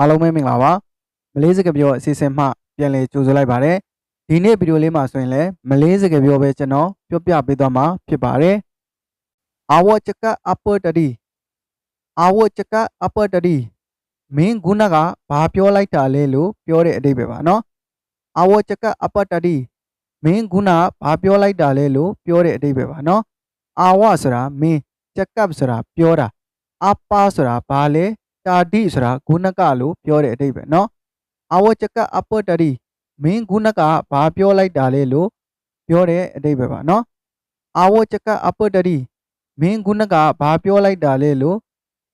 အားလုံးပဲမင်္ဂလာပါမလေးစကားပြောအစီအစဉ်မှပြန်လည်ကြိုဆိုလိုက်ပါတယ်ဒီနေ့ဗီဒီယိုလေးမှာဆိုရင်လည်းမလေးစကားပြောပဲကျွန်တော်ပြောပြပေးသွားမှာဖြစ်ပါတယ်အာဝချကအပတရီအာဝချကအပတရီမင်းခုနကဘာပြောလိုက်တာလဲလို့ပြောတဲ့အဓိပ္ပာယ်ပါနော်အာဝချကအပတရီမင်းခုနကဘာပြောလိုက်တာလဲလို့ပြောတဲ့အဓိပ္ပာယ်ပါနော်အာဝဆိုတာမင်းချက်ကပ်ဆိုတာပြောတာအပါဆိုတာဘာလဲ တာတိဆိုတာဂုဏကလို့ပြောတဲ့အဓိပ္ပာယ်နော်အဝချကအပတရီမင်းဂုဏကဘာပြောလိုက်တာလဲလို့ပြောတဲ့အဓိပ္ပာယ်ပါနော်အဝချကအပတရီမင်းဂုဏကဘာပြောလိုက်တာလဲလို့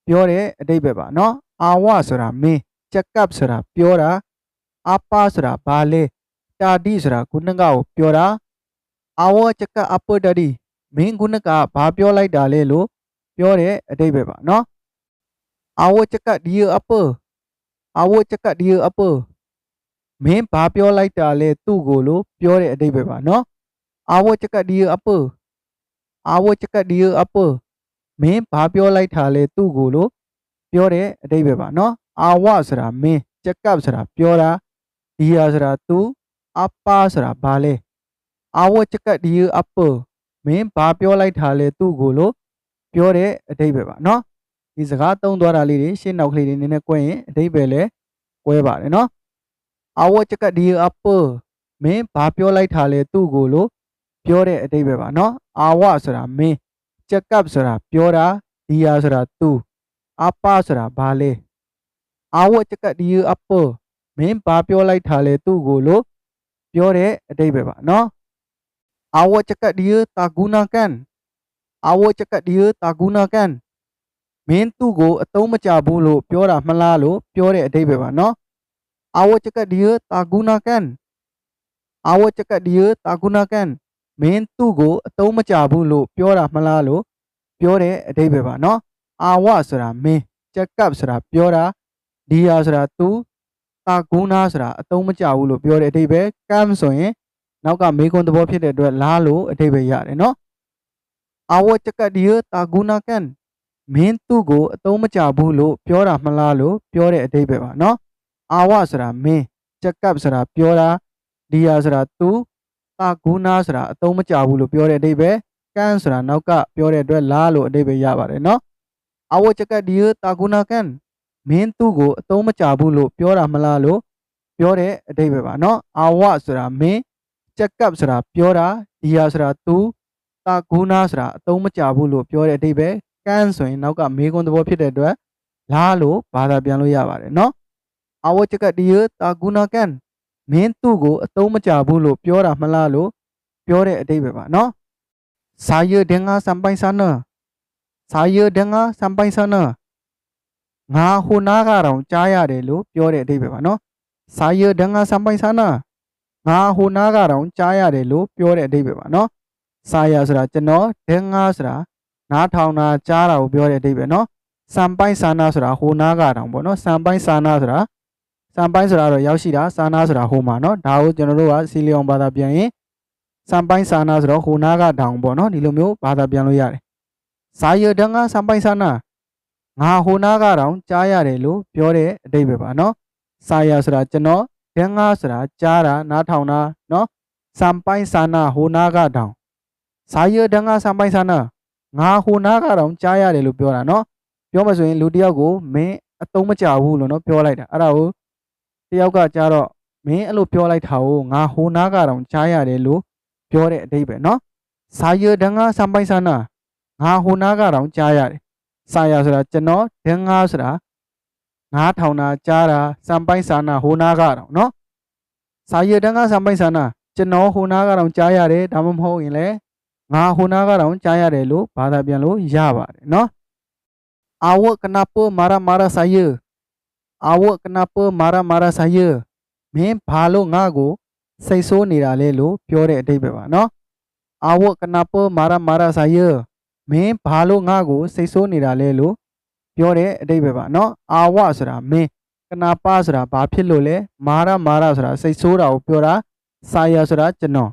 ပြောတဲ့အဓိပ္ပာယ်ပါနော်အာဝဆိုတာမင်းချက်ကပ်ဆိုတာပြောတာအပါဆိုတာဘာလဲတာတိဆိုတာဂုဏကကိုပြောတာအဝချကအပတရီမင်းဂုဏကဘာပြောလိုက်တာလဲလို့ပြောတဲ့အဓိပ္ပာယ်ပါနော် Awak cakap dia apa? Awak cakap dia apa? မင်းဘာပြောလိုက်တာလဲသူ့ကိုလို့ပြောတဲ့အဓိပ္ပာယ်ပါနော် Awak cakap dia apa? Awak cakap dia apa? မင်းဘာပြောလိုက်တာလဲသူ့ကိုလို့ပြောတဲ့အဓိပ္ပာယ်ပါနော် Awak ဆိုတာမင်း cakap ဆိုတာပြောတာ dia ဆိုတာသူ apa ဆိုတာဘာလဲ Awak cakap dia apa? မင်းဘာပြောလိုက်တာလဲသူ့ကိုလို့ပြောတဲ့အဓိပ္ပာယ်ပါနော် ဒီစကားသုံးသွားတာလေးတွေရှင်းနောက်ကလေးတွေနည်းနည်း꿰ရင်အဓိပ္ပာယ်လဲ꿰ပါတယ်နော်အဝချက်ကဒီအပမင်းဘာပြောလိုက်တာလဲသူ့ကိုလို့ပြောတဲ့အဓိပ္ပာယ်ပါနော်အာဝဆိုတာမင်းချက်ကပ်ဆိုတာပြောတာဒီယာဆိုတာသူအပဆိုတာဘာလဲအဝချက်ကဒီအပမင်းဘာပြောလိုက်တာလဲသူ့ကိုလို့ပြောတဲ့အဓိပ္ပာယ်ပါနော်အဝချက်ကဒီတာဂုနာက မင်းသူ့ကိုအတုံးမကြဘူးလို့ပြောတာမလားလို့ပြောတဲ့အဓိပ္ပာယ်ပါနော်အာဝချကဒီယတာဂုနာကန်အာဝချကဒီယတာဂုနာကန်မင်းသူ့ကိုအတုံးမကြဘူးလို့ပြောတာမလားလို့ပြောတဲ့အဓိပ္ပာယ်ပါနော်အာဝဆိုတာမင်းချက်ကပ်ဆိုတာပြောတာဒီယာဆိုတာသူတာဂုနာဆိုတာအတုံးမကြဘူးလို့ပြောတဲ့အဓိပ္ပာယ်ကမ်ဆိုရင်နောက်ကမေကွန်သဘောဖြစ်တဲ့အတွက်လားလို့အဓိပ္ပာယ်ရတယ်နော်အာဝချကဒီယတာဂုနာကန် မင်းသူ့ကိုအတုံးမကြဘူးလို့ပြောတာမလားလို့ပြောတဲ့အဓိပ္ပာယ်ပါနော်အာဝဆိုတာမင်းချက်ကပ်ဆိုတာပြောတာဒီယာဆိုတာသူတာဂုနာဆိုတာအတုံးမကြဘူးလို့ပြောတဲ့အဓိပ္ပာယ်ကန်းဆိုတာနောက်ကပြောတဲ့အတွက်လားလို့အဓိပ္ပာယ်ရပါတယ်နော်အာဝချက်ကပ်ဒီယာတာဂုနာကန်မင်းသူ့ကိုအတုံးမကြဘူးလို့ပြောတာမလားလို့ပြောတဲ့အဓိပ္ပာယ်ပါနော်အာဝဆိုတာမင်းချက်ကပ်ဆိုတာပြောတာဒီယာဆိုတာသူတာဂုနာဆိုတာအတုံးမကြဘူးလို့ပြောတဲ့အဓိပ္ပာ ယ် ကန်းဆိုရင်နောက်ကမေကွန်သဘောဖြစ်တဲ့အတွက်လားလို့ဘာသာပြန်လို့ရပါတယ်เนาะအဝချကတရတာဂုနာကန်မင်းသူ့ကိုအတုံးမကြဘူးလို့ပြောတာမလားလို့ပြောတဲ့အတိတ်ပဲပါเนาะစာရဒင်္ဂါစံပိုင်ဆာနာစာရဒင်္ဂါစံပိုင်ဆာနာငါဟိုနာကတော့ကြားရတယ်လို့ပြောတဲ့အတိတ်ပဲပါเนาะစာရဒင်္ဂါစံပိုင်ဆာနာငါဟိုနာကတော့ကြားရတယ်လို့ပြောတဲ့အတိတ်ပဲပါเนาะစာရဆိုတာကျွန်တော်ဒင်္ဂါဆိုတာ နားထောင်တာကြားတာကိုပြောတဲ့အဓိပ္ပာယ်နော်စံပိုင်းစာနာဆိုတာဟိုနားကတောင်ပေါ့နော်စံပိုင်းစာနာဆိုတာစံပိုင်းဆိုတာတော့ရောက်ရှိတာစာနာဆိုတာဟိုမှာနော်ဒါကိုကျွန်တော်တို့ကစီလီအောင်ဘာသာပြန်ရင်စံပိုင်းစာနာဆိုတော့ဟိုနားကတောင်ပေါ့နော်ဒီလိုမျိုးဘာသာပြန်လို့ရတယ်ဇာယဒငါစံပိုင်းစာနာငါဟိုနားကတောင်ကြားရတယ်လို့ပြောတဲ့အဓိပ္ပာယ်ပါနော်စာရဆိုတာကျွန်တော်ဒငါဆိုတာကြားတာနားထောင်တာနော်စံပိုင်းစာနာဟိုနားကတောင်ဇာယဒငါစံပိုင်းစာနာ ငါဟိုနားကတော့ကြားရတယ်လို့ပြောတာเนาะပြောမှဆိုရင်လူတယောက်ကိုမင်းအတုံးမကြဘူးလို့เนาะပြောလိုက်တာအဲ့ဒါကိုတယောက်ကကြားတော့မင်းအဲ့လိုပြောလိုက်တာကိုငါဟိုနားကတော့ကြားရတယ်လို့ပြောတဲ့အတိတ်ပဲเนาะစာရဒငါစံပိုင်ဆာနာငါဟိုနားကတော့ကြားရတယ်စာရဆိုတာကျွန်တော်ဒငါဆိုတာငါထောင်တာကြားတာစံပိုင်ဆာနာဟိုနားကတော့เนาะစာရဒငါစံပိုင်ဆာနာကျွန်တော်ဟိုနားကတော့ကြားရတယ်ဒါမှမဟုတ်ရင်လည်း ငါဟိုနာကတော့ကြားရတယ်လို့ဘာသာပြန်လို့ရပါတယ်နော်အဝကနပမာရမာရဆိုင်ယအဝကနပမာရမာရဆိုင်ယမင်းဘာလို့ငါကိုစိတ်ဆိုးနေတာလဲလို့ပြောတဲ့အတိတ်ပဲပါနော်အဝကနပမာရမာရဆိုင်ယမင်းဘာလို့ငါကိုစိတ်ဆိုးနေတာလဲလို့ပြောတဲ့အတိတ်ပဲပါနော်အာဝဆိုတာမင်းကနာပဆိုတာဘာဖြစ်လို့လဲမာရမာရဆိုတာစိတ်ဆိုးတာကိုပြောတာဆာယာဆိုတာကျွန်တော်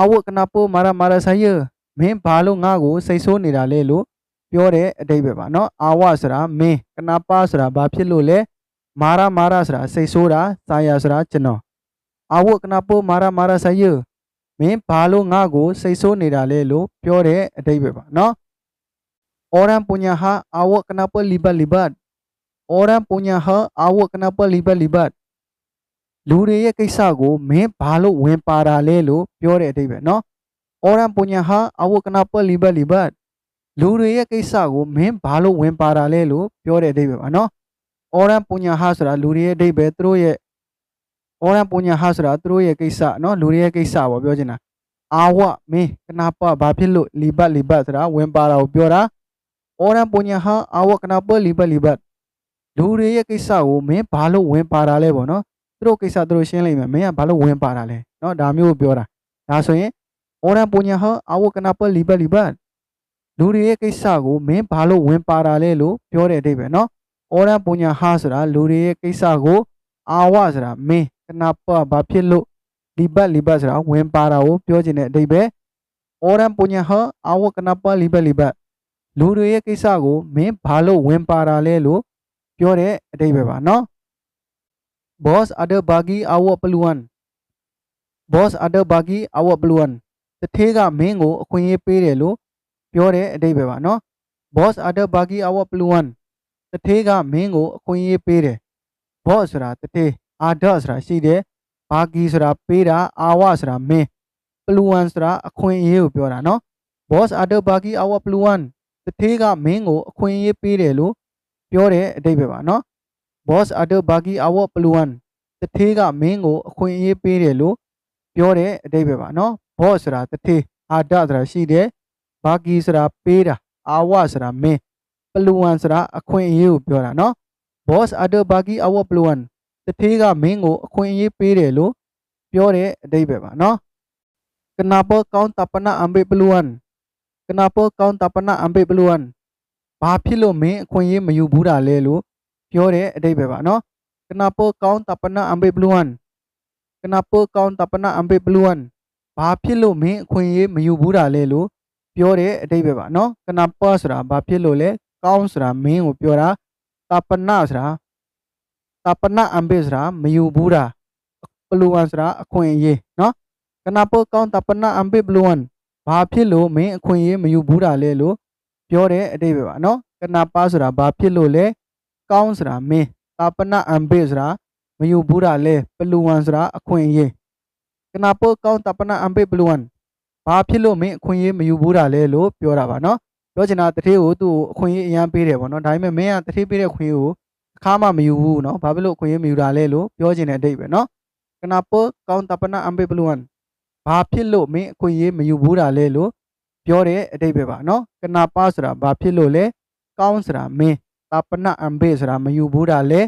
Awak kenapa marah-marah saya မင်းဘာလို့ငါ့ကိုစိတ်ဆိုးနေတာလဲလို့ပြောတဲ့အဓိပ္ပာယ်ပါเนาะ Awak ဆိုတာမင်း kenapa ဆိုတာဘာဖြစ်လို့လဲ မာရမာရဆိုတာစိတ်ဆိုးတာစာရဆိုတာကျွန်တော်အာဝကနာပိုမာရမာရဆယမင်းဘာလို့ငါ့ကိုစိတ်ဆိုးနေတာလဲလို့ပြောတဲ့အတိတ်ပဲပါနော် orang punya hak awak kenapa libat-libat orang punya hak awak kenapa libat-libat လူတွေရဲ့ကိစ္စကိုမင်းဘာလို့ဝင်ပါတာလဲလို့ပြောတဲ့အတိတ်ပဲနော် orang punya hak awak kenapa libat-libat လူတွေရဲ့ကိစ္စကိုမင်းဘာလို့ဝင်ပါတာလဲလို့ပြောတဲ့အတိတ်ပဲပါနော် orang punya hak ဆိုတာလူတွေရဲ့အတိတ်ပဲသူတို့ရဲ့ orang punya hak ဆိုတာသူတို့ရဲ့ကိစ္စနော်လူတွေရဲ့ကိစ္စပေါ့ပြောချင်တာအာဝမင်းကနာပဘာဖြစ်လို့လီဘတ်လီဘတ်ဆိုတာဝင်ပါတာကိုပြောတာ orang punya hak awak kenapa libat-libat လူတွေရဲ့ကိစ္စကိုမင်းဘာလို့ဝင်ပါတာလဲပေါ့နော် သူတို့ကိစ္စသူတို့ရှင်းလိုက်မယ်မင်းကဘာလို့ဝင်ပါတာလဲနော်ဒါမျိုးကိုပြောတာဒါဆိုရင် orang punya hak awak kenapa libat-libat လူတွေရဲ့ကိစ္စကိုမင်းဘာလို့ဝင်ပါတာလဲလို့ပြောတဲ့အတိတ်ပဲနော် orang punya hak ဆိုတာလူတွေရဲ့ကိစ္စကိုအာဝဆိုတာမင်းကနာပဘာဖြစ်လို့ libat libat ဆိုတာဝင်ပါတာကိုပြောချင်တဲ့အတိတ်ပဲ orang punya hak awak kenapa libat-libat လူတွေရဲ့ကိစ္စကိုမင်းဘာလို့ဝင်ပါတာလဲလို့ပြောတဲ့အတိတ်ပဲပါနော် boss ada bagi awak peluang boss ada bagi awak peluang တထေးကမင်းကိုအခွင့်အရေးပေးတယ်လို့ပြောတဲ့အတိတ်ပဲပါနော် boss ada bagi awak peluang တထေးကမင်းကိုအခွင့်အရေးပေးတယ် boss ဆိုတာတထေး ada ဆိုတာရှိတယ် bagi ဆိုတာပေးတာအာဝဆိုတာမင်း peluang ဆိုတာအခွင့်အရေးကိုပြောတာနော် boss ada bagi awak peluang တထေးကမင်းကိုအခွင့်အရေးပေးတယ်လို့ပြောတဲ့အတိတ်ပဲပါနော် boss ada bagi awak peluang တထေးကမင်းကိုအခွင့်အရေးပေးတယ်လို့ပြောတဲ့အတိတ်ပဲပါနော် boss ဆိုတာတထေး ada ဆိုတာရှိတယ် bagi ဆိုတာပေးတာအာဝဆိုတာမင်း peluang ဆိုတာအခွင့်အရေးကိုပြောတာနော် boss ada bagi awak peluang တထေးကမင်းကိုအခွင့်အရေးပေးတယ်လို့ပြောတဲ့အတိတ်ပဲပါနော် kenapa kau tak pernah ambil peluang kenapa kau tak pernah ambil peluang ဘာဖြစ်လို့မင်းအခွင့်အရေးမယူဘူးတာလဲလို့ ပြောတဲ့အတိတ်ပဲပါနော် kenapa kau tak pernah ambil peluang kenapa kau tak pernah ambil peluang ဘာဖြစ်လို့မင်းအခွင့်အရေးမယူဘူးတာလဲလို့ပြောတဲ့အတိတ်ပဲပါနော် kenapa ဆိုတာဘာဖြစ်လို့လဲကောင်းဆိုတာမင်းကိုပြောတာ tapana ဆိုတာ tapana ambil ဆိုတာမယူဘူးတာ peluang ဆိုတာအခွင့်အရေးနော် kenapa kau tak pernah ambil peluang ဘာဖြစ်လို့မင်းအခွင့်အရေးမယူဘူးတာလဲလို့ပြောတဲ့အတိတ်ပဲပါနော်ကနာပါဆိုတာဘာဖြစ်လို့လဲ ကောင်းဆိုတာမင်းတာပနအံဘေဆိုတာမယူဘူးတာလဲပလူဝံဆိုတာအခွင့်အရေးကနာပိုကောင်းတာပနအံဘေပလူဝံဘာဖြစ်လို့မင်းအခွင့်အရေးမယူဘူးတာလဲလို့ပြောတာပါနော်ပြောချင်တာတထေးကိုသူ့ကိုအခွင့်အရေးအရန်ပေးတယ်ပေါ့နော်ဒါပေမဲ့မင်းကတထေးပေးတဲ့ခွင့်ကိုအခါမှမယူဘူးနော်ဘာဖြစ်လို့အခွင့်အရေးမယူတာလဲလို့ပြောချင်တဲ့အတိတ်ပဲနော်ကနာပိုကောင်းတာပနအံဘေပလူဝံဘာဖြစ်လို့မင်းအခွင့်အရေးမယူဘူးတာလဲလို့ပြောတဲ့အတိတ်ပဲပါနော်ကနာပါဆိုတာဘာဖြစ်လို့လဲကောင်းဆိုတာမင်း တာပနအံဘေဆိုတာမယူဘူးတာလဲ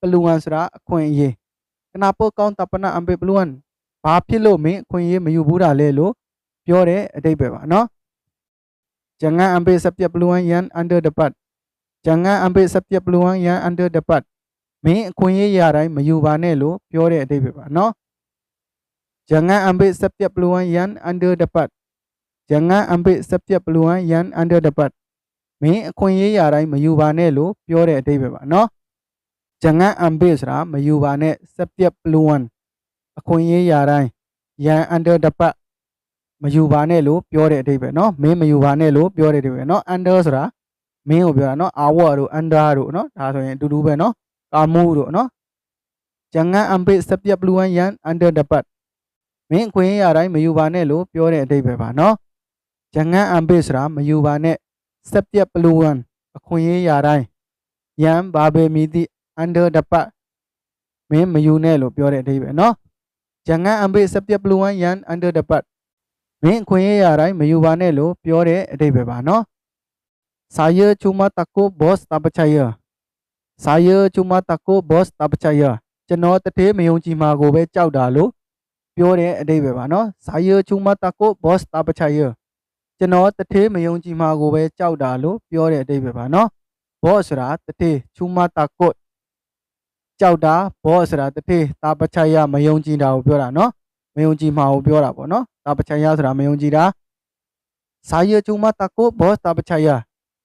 ပလူဝံဆိုတာအခွင့်အရေးကနာပိုကောင်းတာပနအံဘေပလူဝံဘာဖြစ်လို့မင်းအခွင့်အရေးမယူဘူးတာလဲလို့ပြောတဲ့အတိတ်ပဲပါနော် jangan ambil setiap peluang yang under dapat jangan ambil setiap peluang yang under dapat မင်းအခွင့်အရေးရတိုင်းမယူပါနဲ့လို့ပြောတဲ့အတိတ်ပဲပါနော် jangan ambil setiap peluang yang under dapat jangan ambil setiap peluang yang under dapat မင်းအခွင့်အရေးရတိုင်းမယူပါနဲ့လို့ပြောတဲ့အတိတ်ပဲပါနော် jangan ambil ဆိုတာမယူပါနဲ့ setiap peluang အခွင့်အရေးရတိုင်း yang under dapat မယူပါနဲ့လို့ပြောတဲ့အတိတ်ပဲနော်မင်းမယူပါနဲ့လို့ပြောတဲ့အတိတ်ပဲနော် under ဆိုတာမင်းကိုပြောတာနော် our တို့ under တို့နော်ဒါဆိုရင်အတူတူပဲနော် kamu တို့နော် jangan ambil setiap peluang yang under dapat မင်းအခွင့်အရေးရတိုင်းမယူပါနဲ့လို့ပြောတဲ့အတိတ်ပဲပါနော် jangan ambil ဆိုတာမယူပါနဲ့ setiap peluang အခွင့်အရေးရတိုင်း yang ဘာပဲမည်သည့် under dapat မင်းမယူနဲ့လို့ပြောတဲ့အတိတ်ပဲနော် jangan ambil setiap peluang yang under dapat မင်းအခွင့်အရေးရတိုင်းမယူပါနဲ့လို့ပြောတဲ့အတိတ်ပဲပါနော် saya cuma takut bos tak percaya saya cuma takut bos tak percaya ကျွန်တော်တထေးမယုံကြည်မှာကိုပဲကြောက်တာလို့ပြောတဲ့အတိတ်ပဲပါနော် saya cuma takut bos tak percaya ကျွန်တော်တထေးမယုံကြည်မှာကိုပဲကြောက်တာလို့ပြောတဲ့အတိတ်ပဲပါနော် boss ဆိုတာတထေး cuma takut ကြောက်တာ boss ဆိုတာတထေးတာပချာယမယုံကြည်တာကိုပြောတာနော်မယုံကြည်မှာကိုပြောတာပေါ့နော်တာပချာယဆိုတာမယုံကြည်တာစာရကျုံမတကုဘောတာပချာယ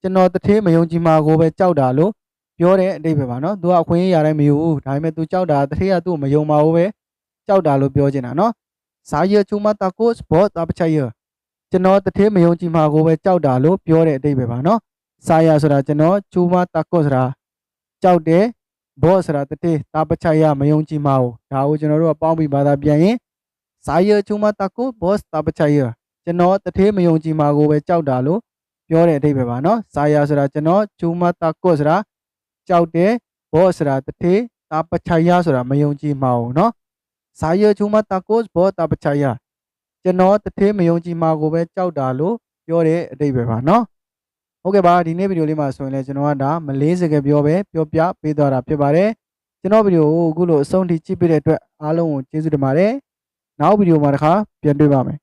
ကျွန်တော်တထေးမယုံကြည်မှာကိုပဲကြောက်တာလို့ပြောတဲ့အတိတ်ပဲပါနော်သူကအခွင့်အရေးရတိုင်းမယူဘူးဒါပေမဲ့သူကြောက်တာတထေးကသူ့ကိုမယုံပါဘူးပဲကြောက်တာလို့ပြောချင်တာနော်စာရချူမတာကိုစဘောတာပချာယ ကျွန်တော်တထင်းမယုံကြည်မှာကိုပဲကြောက်တာလို့ပြောတဲ့အတိတ်ပဲပါနော်။စာရဆိုတာကျွန်တော်ချူမတာကော့ဆိုတာကြောက်တယ်ဘော့ဆိုတာတထင်းတာပချရမယုံကြည်မှာကိုဒါကိုကျွန်တော်တို့ကပေါင်းပြီးဘာသာပြန်ရင်စာရချူမတာကော့ဘော့တာပချရကျွန်တော်တထင်းမယုံကြည်မှာကိုပဲကြောက်တာလို့ပြောတဲ့အတိတ်ပဲပါနော်။စာရဆိုတာကျွန်တော်ချူမတာကော့ဆိုတာကြောက်တယ်ဘော့ဆိုတာတထင်းတာပချရဆိုတာမယုံကြည်မှာကိုနော်။စာရချူမတာကော့ဘော့တာပချရ ကျွန်တော်တထေးမယုံကြည်မှာကိုပဲကြောက်တာလို့ပြောတဲ့အတိတ်ပဲပါနော်ဟုတ်ကဲ့ပါဒီနေ့ဗီဒီယိုလေးမှာဆိုရင်လည်းကျွန်တော်ကဒါမလေးစကားပြောပဲပြောပြပေးသွားတာဖြစ်ပါတယ်ကျွန်တော်ဗီဒီယိုကိုအခုလိုအဆုံးထိကြည့်ပေးတဲ့အတွက်အားလုံးကိုကျေးဇူးတင်ပါတယ်နောက်ဗီဒီယိုမှာတခါပြန်တွေ့ပါမယ်